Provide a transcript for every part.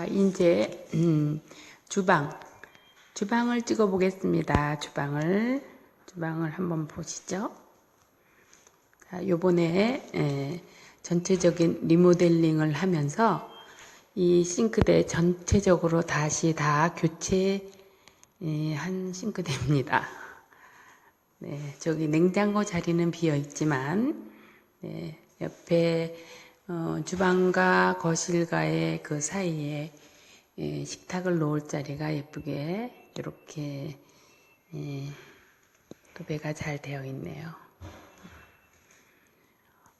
자, 이제 음, 주방. 주방을 찍어 보겠습니다. 주방을. 주방을 한번 보시죠. 자, 요번에 에, 전체적인 리모델링을 하면서 이 싱크대 전체적으로 다시 다 교체한 싱크대입니다. 네, 저기 냉장고 자리는 비어 있지만, 네, 옆에 어, 주방과 거실과의 그 사이에 예, 식탁을 놓을 자리가 예쁘게 이렇게 예, 도배가 잘 되어 있네요.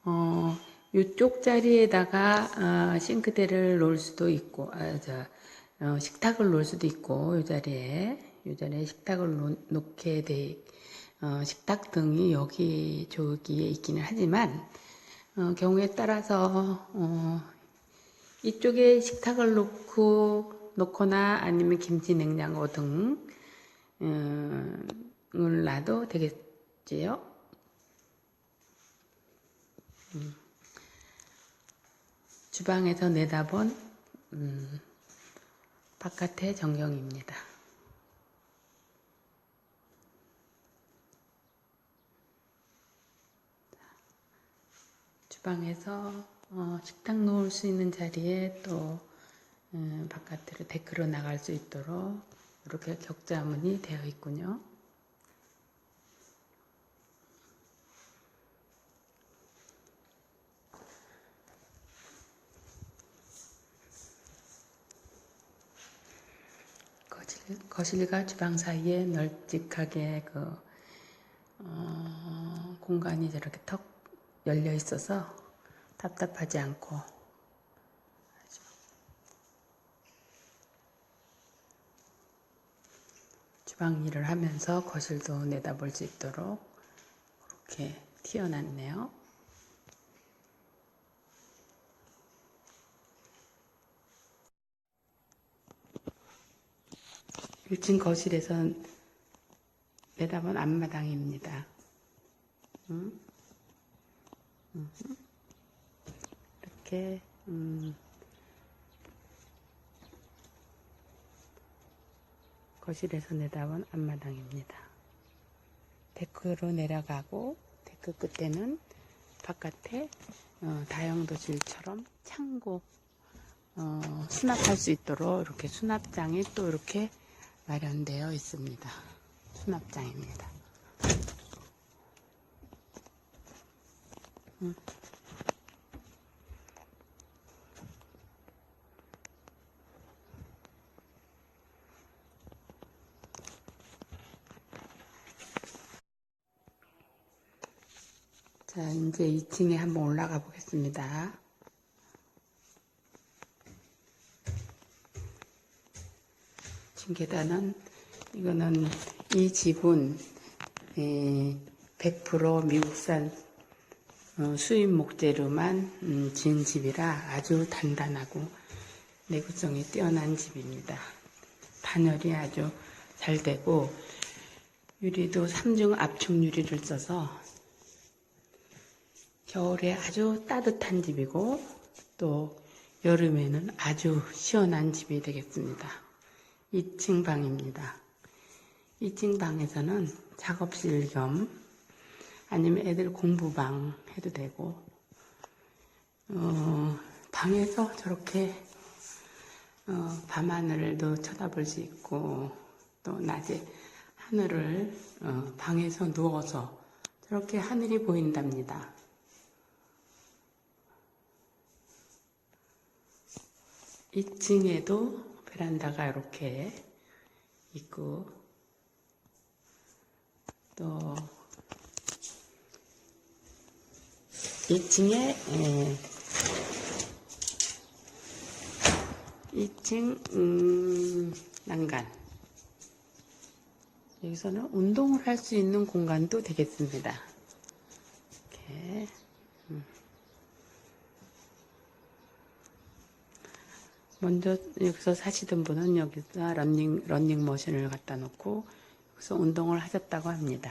어, 이쪽 자리에다가 어, 싱크대를 놓을 수도 있고, 아, 저, 어, 식탁을 놓을 수도 있고, 이 자리에, 이 자리에 식탁을 놓, 놓게 돼, 어, 식탁 등이 여기, 저기에 있기는 하지만, 어, 경우에 따라서, 어, 이쪽에 식탁을 놓고, 놓거나 아니면 김치 냉장고 등을 놔도 되겠지요. 주방에서 내다본 음, 바깥의 전경입니다. 주방에서 어, 식탁 놓을 수 있는 자리에 또 음, 바깥으로 데크로 나갈 수 있도록 이렇게 격자문이 되어 있군요. 거실, 거실과 주방 사이에 널찍하게 그 어, 공간이 저렇게 턱 열려 있어서 답답하지 않고 주방 일을 하면서 거실도 내다볼 수 있도록 그렇게 튀어났네요. 1층 거실에선 내다본 앞마당입니다. 음? 음. 이렇게 음. 거실에서 내다본 앞마당입니다. 데크로 내려가고 데크 끝에는 바깥에 어, 다용도실처럼 창고 어, 수납할 수 있도록 이렇게 수납장이 또 이렇게 마련되어 있습니다. 수납장입니다. 음. 자, 이제 2층에 한번 올라가 보겠습니다. 지금 계단은 이거는 이 집은 100% 미국산 어, 수입 목재로만 음, 지은 집이라 아주 단단하고 내구성이 뛰어난 집입니다. 반열이 아주 잘 되고 유리도 3중 압축 유리를 써서 겨울에 아주 따뜻한 집이고 또 여름에는 아주 시원한 집이 되겠습니다. 2층 방입니다. 2층 방에서는 작업실 겸 아니면 애들 공부방 해도 되고 어, 방에서 저렇게 어, 밤하늘도 쳐다볼 수 있고 또 낮에 하늘을 어, 방에서 누워서 저렇게 하늘이 보인답니다. 2층에도 베란다가 이렇게 있고 또 2층에 2층 음, 난간 여기서는 운동을 할 수 있는 공간도 되겠습니다. 이렇게 음. 먼저 여기서 사시던 분은 여기서 런닝, 런닝 머신을 갖다 놓고 여기서 운동을 하셨다고 합니다.